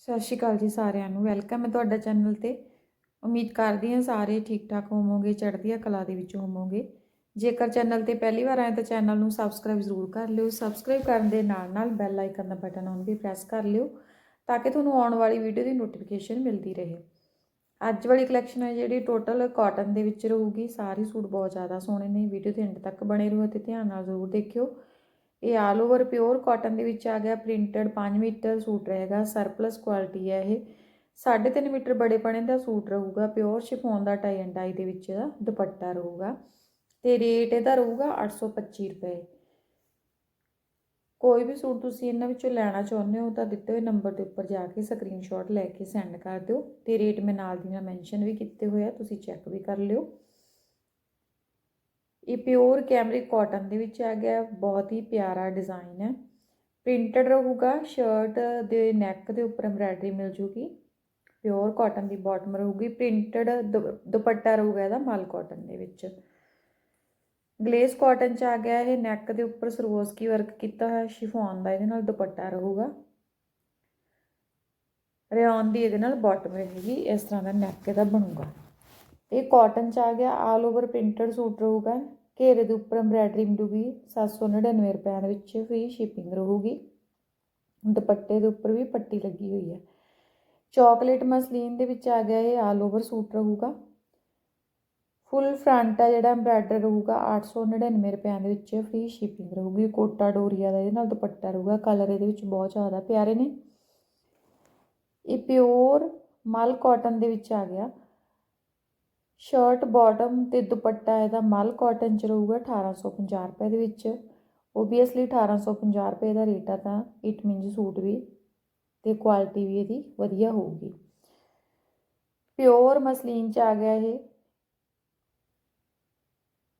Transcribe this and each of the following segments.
ਸਤਿ ਸ਼੍ਰੀ ਅਕਾਲ ਜੀ ਸਾਰਿਆਂ ਨੂੰ, ਵੈਲਕਮ ਹੈ ਤੁਹਾਡਾ ਚੈਨਲ ਤੇ। ਉਮੀਦ ਕਰਦੀ ਹਾਂ ਸਾਰੇ ਠੀਕ ਠਾਕ ਹੋਵੋਗੇ, ਚੜ੍ਹਦੀਆਂ ਕਲਾ ਦੇ ਵਿੱਚ ਹੋਵੋਗੇ। ਜੇਕਰ ਚੈਨਲ ਤੇ ਪਹਿਲੀ ਵਾਰ ਆਏ ਤਾਂ ਚੈਨਲ ਨੂੰ ਸਬਸਕ੍ਰਾਈਬ ਜ਼ਰੂਰ ਕਰ ਲਿਓ। ਸਬਸਕ੍ਰਾਈਬ ਕਰਨ ਦੇ ਨਾਲ ਨਾਲ ਬੈਲ ਆਈਕਨ ਦਾ ਬਟਨ ਔਨ ਵੀ ਪ੍ਰੈਸ ਕਰ ਲਿਓ, ਤਾਂ ਕਿ ਤੁਹਾਨੂੰ ਆਉਣ ਵਾਲੀ ਵੀਡੀਓ ਦੀ ਨੋਟੀਫਿਕੇਸ਼ਨ ਮਿਲਦੀ ਰਹੇ। ਅੱਜ ਵਾਲੀ ਕਲੈਕਸ਼ਨ ਹੈ ਜਿਹੜੀ ਟੋਟਲ ਕਾਟਨ ਦੇ ਵਿੱਚ ਰਹੂਗੀ। ਸਾਰੇ ਸੂਟ ਬਹੁਤ ਜ਼ਿਆਦਾ ਸੋਹਣੇ ਨੇ। ਵੀਡੀਓ ਦੇ ਐਂਡ ਤੱਕ ਬਣੇ ਰਹੋ ਤੇ ਧਿਆਨ ਨਾਲ ਜ਼ਰੂਰ ਦੇਖਿਓ। ਇਹ ਆਲ ਓਵਰ ਪਿਓਰ ਕਾਟਨ ਦੇ ਵਿੱਚ ਆ ਗਿਆ ਪ੍ਰਿੰਟਡ 5 ਮੀਟਰ ਸੂਟ ਰਹੇਗਾ ਸਰਪਲਸ ਕੁਆਲਿਟੀ ਹੈ ਇਹ। 3.5 ਮੀਟਰ ਬੜੇ ਪਣੇ ਦਾ ਸੂਟ ਰਹੂਗਾ ਪਿਓਰ ਸ਼ਿਫੋਨ ਦਾ ਟਾਈ ਐਂਡ ਡਾਈ ਦੇ ਵਿੱਚ ਦਾ ਦੁਪੱਟਾ ਰਹੂਗਾ। ਤੇ ਰੇਟ ਇਹਦਾ ਰਹੂਗਾ 825 ਰੁਪਏ। ਕੋਈ ਵੀ ਸੂਟ ਤੁਸੀਂ ਇਹਨਾਂ ਵਿੱਚੋਂ ਲੈਣਾ ਚਾਹੁੰਦੇ ਹੋ ਤਾਂ ਦਿੱਤੇ ਹੋਏ ਨੰਬਰ ਦੇ ਉੱਪਰ ਜਾ ਕੇ ਸਕਰੀਨਸ਼ਾਟ ਲੈ ਕੇ ਸੈਂਡ ਕਰ ਦਿਓ। ਤੇ ਰੇਟ ਮੈਂ ਨਾਲ ਦੀ ਨਾਲ ਮੈਂਸ਼ਨ ਵੀ ਕੀਤੇ ਹੋਏ ਆ, ਤੁਸੀਂ ਚੈੱਕ ਵੀ ਕਰ ਲਿਓ। ਇਹ ਪਿਓਰ ਕੈਮਰਿਕ ਕਾਟਨ ਦੇ ਵਿੱਚ ਆ ਗਿਆ ਬਹੁਤ ਹੀ ਪਿਆਰਾ ਡਿਜ਼ਾਈਨ ਹੈ। ਪ੍ਰਿੰਟਡ ਰਹੂਗਾ ਸ਼ਰਟ ਦੇ ਨੈਕ ਦੇ ਉੱਪਰ ਐਮਬ੍ਰਾਇਡਰੀ ਮਿਲ ਜੂਗੀ। ਪਿਓਰ ਕਾਟਨ ਦੀ ਬਾਟਮ ਰਹੂਗੀ ਪ੍ਰਿੰਟਡ ਦੁਪੱਟਾ ਰਹੂਗਾ ਇਹਦਾ ਮਾਲ ਕਾਟਨ ਦੇ ਵਿੱਚ। ਗਲੇਸ ਕਾਟਨ ਚ ਆ ਗਿਆ ਇਹ ਨੈਕ ਦੇ ਉੱਪਰ ਸਰਵੋਸਕੀ ਵਰਕ ਕੀਤਾ ਹੋਇਆ ਸ਼ਿਫੋਨ ਦਾ ਇਹਦੇ ਨਾਲ ਦੁਪੱਟਾ ਰਹੂਗਾ। ਰਿਓਨ ਦੀ ਇਹਦੇ ਨਾਲ ਬਾਟਮ ਰਹੇਗੀ, ਇਸ ਤਰ੍ਹਾਂ ਦਾ ਨੈਕ ਇਹਦਾ ਬਣੂਗਾ। ਇਹ ਕਾਟਨ ਚ ਆ ਗਿਆ ਆਲ ਓਵਰ ਪ੍ਰਿੰਟਡ ਸੂਟ ਰਹੂਗਾ। ਘੇਰੇ ਦੇ ਉੱਪਰ ਐਮਬ੍ਰਾਇਡਰੀ ਮਿਲੂਗੀ 799 ਰੁਪਏ ਦੇ ਵਿੱਚ ਫ੍ਰੀ ਸ਼ਿਪਿੰਗ ਰਹੂਗੀ। ਦੁਪੱਟੇ ਦੇ ਉੱਪਰ ਵੀ ਪੱਟੀ ਲੱਗੀ ਹੋਈ ਹੈ। ਚਾਕਲੇਟ ਮਸਲੀਨ ਦੇ ਵਿੱਚ ਆ ਗਿਆ ਇਹ ਆਲ ਓਵਰ ਸੂਟ ਰਹੂਗਾ। ਫੁੱਲ ਫਰੰਟ ਆ ਜਿਹੜਾ ਐਮਬ੍ਰਾਇਡਰ ਰਹੂਗਾ 899 ਰੁਪਏ ਦੇ ਵਿੱਚ ਫ੍ਰੀ ਸ਼ਿਪਿੰਗ ਰਹੂਗੀ। ਕੋਟਾ ਡੋਰੀਆ ਦਾ ਇਹਦੇ ਨਾਲ ਦੁਪੱਟਾ ਰਹੂਗਾ ਕਲਰ ਇਹਦੇ ਵਿੱਚ ਬਹੁਤ ਜ਼ਿਆਦਾ ਪਿਆਰੇ ਨੇ। ਇਹ ਪਿਓਰ ਮਲ ਕਾਟਨ ਦੇ ਵਿੱਚ ਆ ਗਿਆ। ਸ਼ਰਟ ਬਾਟਮ ਤੇ ਦੁਪੱਟਾ ਇਹਦਾ ਮਲ ਕਾਟਨ ਚ ਰਹੂਗਾ 1850 ਰੁਪਏ ਦੇ ਵਿੱਚ। ਓਬਵੀਅਸਲੀ 1850 ਰੁਪਏ ਦਾ ਰੇਟ ਆ ਤਾਂ ਇਟ ਮੀਨਸ ਸੂਟ ਵੀ ਤੇ ਕੁਆਲਿਟੀ ਵੀ ਇਹਦੀ ਵਧੀਆ ਹੋਊਗੀ। ਪਿਓਰ ਮਸਲੀਨ ਚ ਆ ਗਿਆ ਇਹ।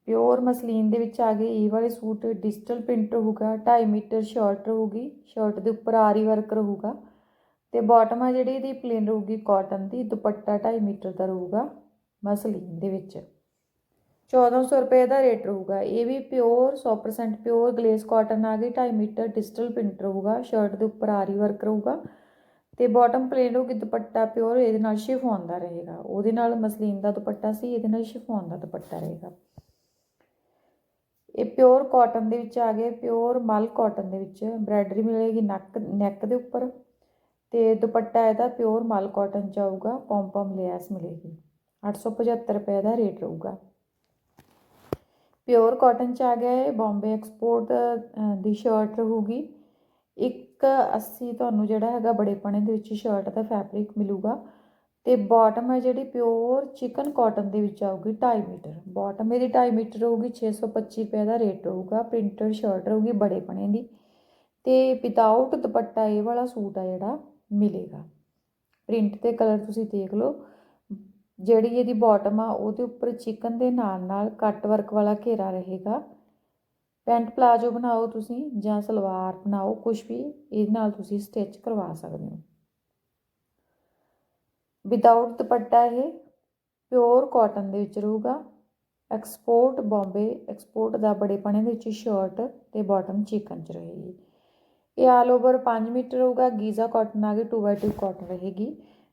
ਪਿਓਰ ਮਸਲੀਨ ਦੇ ਵਿੱਚ ਆ ਗਏ ਇਹ ਵਾਲੇ ਸੂਟ। ਡਿਜੀਟਲ ਪ੍ਰਿੰਟ ਹੋਊਗਾ 2.5 ਮੀਟਰ ਸ਼ਰਟ ਰਹੂਗੀ, ਸ਼ਰਟ ਦੇ ਉੱਪਰ ਆਰੀ ਵਰਕ ਰਹੂਗਾ। ਤੇ ਬਾਟਮ ਆ ਜਿਹੜੀ ਇਹਦੀ ਪਲੇਨ ਰਹੂਗੀ ਕਾਟਨ ਦੀ, ਦੁਪੱਟਾ 2.5 ਮੀਟਰ ਦਾ ਰਹੂਗਾ। ਮਸਲੀਨ ਦੇ ਵਿੱਚ। 1400 ਰੁਪਏ ਦਾ ਰੇਟ ਰਹੂਗਾ। ਇਹ ਵੀ ਪਿਓਰ 100% ਪਿਓਰ ਗਲੇਸ ਕਾਟਨ ਆ ਗਈ 2.5 ਮੀਟਰ ਡਿਜੀਟਲ ਪ੍ਰਿੰਟ ਰਹੂਗਾ, ਸ਼ਰਟ ਦੇ ਉੱਪਰ ਆਰੀ ਵਰਕ ਰਹੂਗਾ ਤੇ ਬਾਟਮ ਪਲੇਨ ਹੋਊਗੀ ਦੁਪੱਟਾ ਪਿਓਰ, ਇਹਦੇ ਨਾਲ ਸ਼ਿਫੋਨ ਦਾ ਰਹੇਗਾ। ਉਹਦੇ ਨਾਲ ਮਸਲੀਨ ਦਾ ਦੁਪੱਟਾ ਸੀ, ਇਹਦੇ ਨਾਲ ਸ਼ਿਫੋਨ ਦਾ ਦੁਪੱਟਾ ਰਹੇਗਾ। ਇਹ ਪਿਓਰ ਕਾਟਨ ਦੇ ਵਿੱਚ ਆ ਗਿਆ, ਪਿਓਰ ਮਲ ਕਾਟਨ ਦੇ ਵਿੱਚ। ਐਮਬ੍ਰਾਇਡਰੀ ਮਿਲੇਗੀ ਨੱਕ, ਨੈਕ ਦੇ ਉੱਪਰ ਤੇ ਦੁਪੱਟਾ ਇਹਦਾ ਪਿਓਰ ਮਲ ਕਾਟਨ ਚ ਆਊਗਾ ਪੌਮ ਪੌਮ ਲੈਸ ਮਿਲੇਗੀ। 875 ਰੁਪਏ ਦਾ ਰੇਟ ਰਹੂਗਾ। ਪਿਓਰ ਕਾਟਨ ਚ ਆ ਗਿਆ ਇਹ ਬੰਬੇ ਐਕਸਪੋਰਟ ਦੀ ਸ਼ਰਟ ਰਹੂਗੀ। 180 ਤੁਹਾਨੂੰ ਜਿਹੜਾ ਹੈਗਾ ਬੜੇ ਪਣੇ ਦੇ ਵਿੱਚ ਸ਼ਰਟ ਦਾ ਫੈਬਰਿਕ ਮਿਲੂਗਾ। ਤੇ ਬਾਟਮ ਹੈ ਜਿਹੜੀ ਪਿਓਰ ਚਿਕਨ ਕਾਟਨ ਦੇ ਵਿੱਚ ਆਊਗੀ 2.5 ਮੀਟਰ। ਬਾਟਮ ਇਹਦੀ 2.5 ਮੀਟਰ ਰਹੂਗੀ 625 ਰੁਪਏ ਦਾ ਰੇਟ ਰਹੂਗਾ। ਪ੍ਰਿੰਟਡ ਸ਼ਰਟ ਰਹੂਗੀ ਬੜੇ ਪਣੇ ਦੀ। ਤੇ ਵਿਦਆਊਟ ਦੁਪੱਟਾ ਇਹ ਵਾਲਾ ਸੂਟ ਆ ਜਿਹੜਾ, ਮਿਲੇਗਾ। ਪ੍ਰਿੰਟ ਤੇ ਕਲਰ ਤੁਸੀਂ ਦੇਖ ਲਓ। ਜਿਹੜੀ ਇਹਦੀ ਬਾਟਮ ਆ, ਉਹਦੇ ਉੱਪਰ ਚਿਕਨ ਦੇ ਨਾਲ ਨਾਲ ਕੱਟ ਵਰਕ ਵਾਲਾ ਘੇਰਾ ਰਹੇਗਾ। ਪੈਂਟ ਪਲਾਜੋ ਬਣਾਓ ਤੁਸੀਂ ਜਾਂ ਸਲਵਾਰ ਬਣਾਓ ਕੁਝ ਵੀ, ਇਹਦੇ ਨਾਲ ਤੁਸੀਂ ਸਟਿਚ ਕਰਵਾ ਸਕਦੇ ਹੋ। ਵਿਦਆਊਟ ਦੁਪੱਟਾ ਇਹ ਪਿਓਰ ਕਾਟਨ ਦੇ ਵਿੱਚ ਰਹੂਗਾ। ਐਕਸਪੋਰਟ ਬੰਬੇ ਐਕਸਪੋਰਟ ਦਾ ਬੜੇ ਪਣੇ ਦੇ ਵਿੱਚ ਸ਼ਰਟ ਤੇ ਬਾਟਮ ਚਿਕਨ ਚ ਰਹੇਗੀ। ਇਹ ਆਲ ਓਵਰ 5 ਮੀਟਰ ਹੋਊਗਾ ਗੀਜ਼ਾ ਕਾਟਨ ਆ ਗਈ 2x2 ਕਾਟਨ ਰਹੇਗੀ।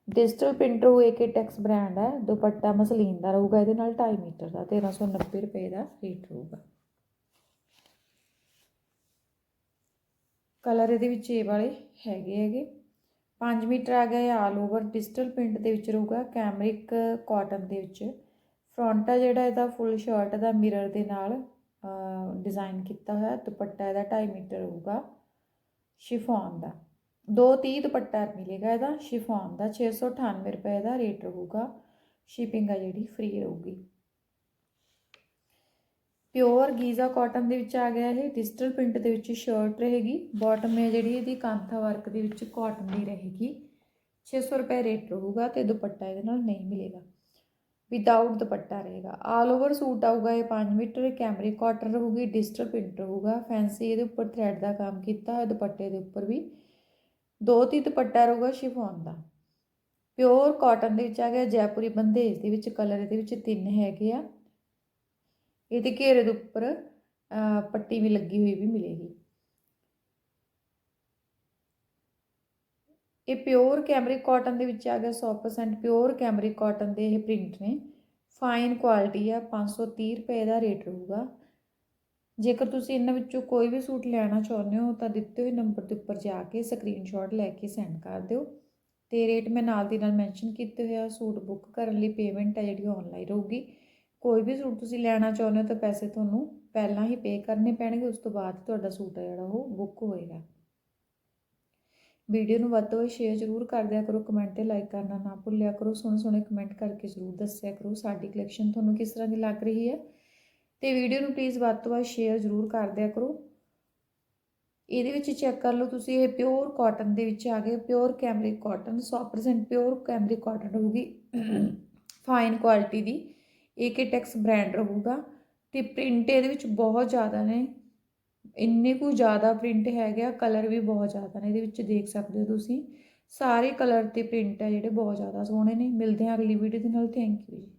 ਡਿਜੀਟਲ ਪ੍ਰਿੰਟਰ ਹੋਏ ਕਿ ਟੈਕਸ ਬ੍ਰਾਂਡ ਹੈ, ਦੁਪੱਟਾ ਮਸਲੀਨ ਦਾ ਰਹੂਗਾ, ਇਹਦੇ ਨਾਲ 2.5 ਮੀਟਰ ਦਾ 1390 ਰੁਪਏ ਦਾ ਰੇਟ ਰਹੂਗਾ। ਕਲਰ ਇਹਦੇ ਵਿੱਚ ਇਹ ਵਾਲੇ ਹੈਗੇ ਹੈਗੇ। 5 ਮੀਟਰ ਆ ਗਿਆ ਆਲ ਓਵਰ ਡਿਜੀਟਲ ਪ੍ਰਿੰਟ ਦੇ ਵਿੱਚ ਰਹੂਗਾ ਕੈਮਰਿਕ ਕਾਟਨ ਦੇ ਵਿੱਚ। ਫਰੰਟ ਆ ਜਿਹੜਾ ਇਹਦਾ ਫੁੱਲ ਸ਼ਰਟ ਦਾ ਮਿਰਰ ਦੇ ਨਾਲ ਡਿਜ਼ਾਈਨ ਕੀਤਾ ਹੋਇਆ, ਦੁਪੱਟਾ ਇਹਦਾ 2.5 ਮੀਟਰ ਹੋਊਗਾ ਸ਼ਿਫੋਨ ਦਾ। 230 ਦੁਪੱਟਾ ਮਿਲੇਗਾ ਇਹਦਾ, ਸ਼ਿਫੋਨ ਦਾ 698 ਰੁਪਏ ਦਾ ਰੇਟ ਰਹੂਗਾ, ਸ਼ਿਪਿੰਗ ਆ ਜਿਹੜੀ ਫ੍ਰੀ ਰਹੂਗੀ। ਪਿਓਰ ਗੀਜ਼ਾ ਕਾਟਨ ਦੇ ਵਿੱਚ ਆ ਗਿਆ ਇਹ ਡਿਜੀਟਲ ਪ੍ਰਿੰਟ ਦੇ ਵਿੱਚ ਸ਼ਰਟ ਰਹੇਗੀ ਬਾਟਮ ਹੈ ਜਿਹੜੀ ਇਹਦੀ ਕਾਂਥਾ ਵਰਕ ਦੇ ਵਿੱਚ ਕਾਟਨ ਦੀ ਰਹੇਗੀ 600 ਰੁਪਏ ਰੇਟ ਰਹੂਗਾ ਤੇ ਦੁਪੱਟਾ ਇਹਦੇ ਨਾਲ ਨਹੀਂ ਮਿਲੇਗਾ। ਵਿਦਆਊਟ ਦੁਪੱਟਾ ਰਹੇਗਾ। ਆਲ ਓਵਰ ਸੂਟ ਆਊਗਾ ਇਹ 5 ਮੀਟਰ ਕੈਮਰਿਕ ਕਾਟਨ ਰਹੂਗੀ ਡਿਜੀਟਲ ਪ੍ਰਿੰਟ ਰਹੂਗਾ ਫੈਂਸੀ ਇਹਦੇ ਉੱਪਰ ਥ੍ਰੈਡ ਦਾ ਕੰਮ ਕੀਤਾ ਹੋਇਆ ਦੁਪੱਟੇ ਦੇ ਉੱਪਰ ਵੀ। ਦੋ ਤੀ ਦੁਪੱਟਾ ਰਹੂਗਾ ਸ਼ਿਫੋਨ ਦਾ। ਪਿਓਰ ਕਾਟਨ ਦੇ ਵਿੱਚ ਆ ਗਿਆ, ਜੈਪੁਰੀ ਬੰਦੇਜ ਦੇ ਵਿੱਚ, ਕਲਰ ਇਹਦੇ ਵਿੱਚ ਤਿੰਨ ਹੈਗੇ ਆ। ਇਹਦੇ ਘੇਰੇ ਦੇ ਉੱਪਰ ਪੱਟੀ ਵੀ ਲੱਗੀ ਹੋਈ ਵੀ ਮਿਲੇਗੀ। ਇਹ ਪਿਓਰ ਕੈਮਰਿਕ ਕਾਟਨ ਦੇ ਵਿੱਚ ਆ ਗਿਆ 100% ਪਿਓਰ ਕੈਮਰਿਕ ਕਾਟਨ ਦੇ ਇਹ ਪ੍ਰਿੰਟ ਨੇ। ਫਾਈਨ ਕੁਆਲਿਟੀ ਆ 530 ਰੁਪਏ ਦਾ ਰੇਟ ਰਹੂਗਾ ਜੇਕਰ ਤੁਸੀਂ ਇਹਨਾਂ ਵਿੱਚੋਂ ਕੋਈ ਵੀ ਸੂਟ ਲੈਣਾ ਚਾਹੁੰਦੇ ਹੋ, ਤਾਂ ਦਿੱਤੇ ਹੋਏ ਨੰਬਰ ਦੇ ਉੱਪਰ ਜਾ ਕੇ ਸਕਰੀਨਸ਼ਾਟ ਲੈ ਕੇ ਸੈਂਡ ਕਰ ਦਿਓ। ਤੇ ਰੇਟ ਮੈਂ ਨਾਲ ਦੀ ਨਾਲ ਮੈਂਸ਼ਨ ਕੀਤੇ ਹੋਇਆ ਸੂਟ ਬੁੱਕ ਕਰਨ ਲਈ ਪੇਮੈਂਟ ਹੈ ਜਿਹੜੀ ਆਨਲਾਈਨ ਰਹੂਗੀ। ਕੋਈ ਵੀ ਸੂਟ ਤੁਸੀਂ ਲੈਣਾ ਚਾਹੁੰਦੇ ਹੋ ਤਾਂ ਪੈਸੇ ਤੁਹਾਨੂੰ ਪਹਿਲਾਂ ਹੀ ਪੇ ਕਰਨੇ ਪੈਣਗੇ, ਉਸ ਤੋਂ ਬਾਅਦ ਤੁਹਾਡਾ ਸੂਟ ਹੈ ਜਿਹੜਾ ਉਹ ਬੁੱਕ ਹੋਏਗਾ। ਵੀਡੀਓ ਨੂੰ ਵੱਧ ਤੋਂ ਵੱਧ ਸ਼ੇਅਰ ਜ਼ਰੂਰ ਕਰ ਦਿਆ ਕਰੋ ਕਮੈਂਟ ਤੇ ਲਾਈਕ ਕਰਨਾ ਨਾ ਭੁੱਲਿਆ ਕਰੋ ਸੋਹਣੇ ਸੋਹਣੇ ਕਮੈਂਟ ਕਰਕੇ ਜ਼ਰੂਰ ਦੱਸਿਆ ਕਰੋ, ਸਾਡੀ ਕਲੈਕਸ਼ਨ ਤੁਹਾਨੂੰ ਕਿਸ ਤਰ੍ਹਾਂ ਦੀ ਲੱਗ ਰਹੀ ਹੈ। ਤੇ ਵੀਡੀਓ ਨੂੰ ਪਲੀਜ਼ ਵੱਧ ਤੋਂ ਵੱਧ ਸ਼ੇਅਰ ਜ਼ਰੂਰ ਕਰ ਦਿਆ ਕਰੋ। ਇਹਦੇ ਵਿੱਚ ਚੈੱਕ ਕਰ ਲਓ ਤੁਸੀਂ, ਇਹ ਪਿਓਰ ਕਾਟਨ ਦੇ ਵਿੱਚ ਆ ਗਏ। Pure cambric cotton 100% pure cambric cotton ਰਹੂਗੀ ਫਾਈਨ ਕੁਆਲਿਟੀ ਦੀ। ਏਕੇ ਟੈਕਸ ਬ੍ਰਾਂਡ ਰਹੂਗਾ। ਤੇ ਪ੍ਰਿੰਟ ਇਹਦੇ ਵਿੱਚ ਬਹੁਤ ਜ਼ਿਆਦਾ ਨੇ। ਇੰਨੇ ਕੁ ਜ਼ਿਆਦਾ ਪ੍ਰਿੰਟ ਹੈਗੇ ਆ ਕਲਰ ਵੀ ਬਹੁਤ ਜ਼ਿਆਦਾ ਨੇ। ਇਹਦੇ ਵਿੱਚ ਦੇਖ ਸਕਦੇ ਹੋ ਤੁਸੀਂ। ਸਾਰੇ ਕਲਰ ਤੇ ਪ੍ਰਿੰਟ ਹੈ ਜਿਹੜੇ, ਬਹੁਤ ਜ਼ਿਆਦਾ ਸੋਹਣੇ ਨੇ। ਮਿਲਦੇ ਹਾਂ ਅਗਲੀ ਵੀਡੀਓ ਦੇ ਨਾਲ। ਥੈਂਕ ਯੂ ਜੀ।